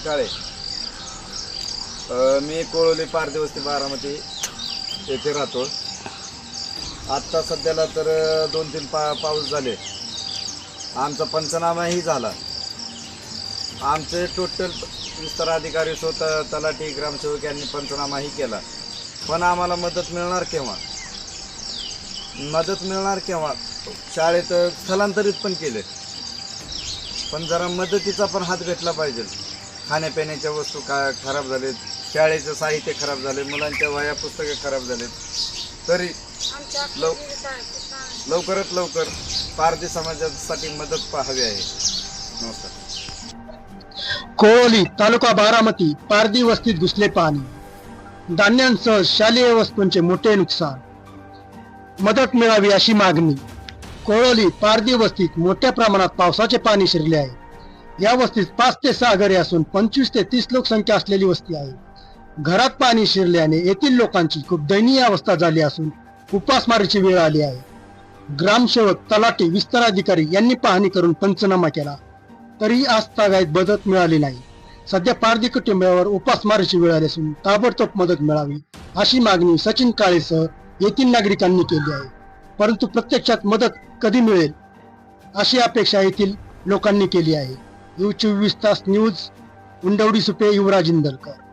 काळे अ, मी कोळवली ते बारामती येथे राहतो. आत्ता सध्याला तर दोन तीन पा पाऊस झाले. आमचा पंचनामाही झाला. आमचे टोटल विस्तार अधिकारी स्वतः तलाठी ग्रामसेवक यांनी पंचनामाही केला. पण आम्हाला मदत मिळणार केव्हा? मदत मिळणार केव्हा? शाळेत स्थलांतरित पण केले. पण जरा मदतीचा पण हात भेटला पाहिजे. खाण्यापिण्याच्या वस्तू का खराब झालेत? शाळेचं साहित्य खराब झाले मुलांच्या वह्या पुस्तके खराब झालेत. तरी लव लवकरात लवकर पारधी समाजासाठी मदत हवी आहे. नमस्कार. कोळी तालुका बारामती पारदी वस्तीत घुसले पाणी. धान्यांसह शालेय वस्तूंचे मोठे नुकसान. मदत मिळावी अशी मागणी. कोळोली पारदी वस्तीत मोठ्या प्रमाणात पावसाचे पाणी शिरले आहे. या वस्तीत पाच ते सहा घरे असून पंचवीस ते तीस लोकसंख्या असलेली वस्ती आहे. घरात पाणी शिरल्याने येथील लोकांची खूप दयनीय अवस्था झाली असून उपासमारीची वेळ आली आहे. ग्रामसेवक तलाठी विस्तार अधिकारी यांनी पाहणी करून पंचनामा केला. तरी आज तागायत मदत मिळाली नाही. सध्या पारधी कुटुंबावर उपासमारीची वेळ आली असून ताबडतोब मदत मिळावी अशी मागणी सचिन काळेसह येथील नागरिकांनी केली आहे. परंतु प्रत्यक्षात मदत कधी मिळेल अशी अपेक्षा येथील लोकांनी केली आहे. यू चोवीस तास न्यूज उंडवडी सुपे युवराज इंदलकर.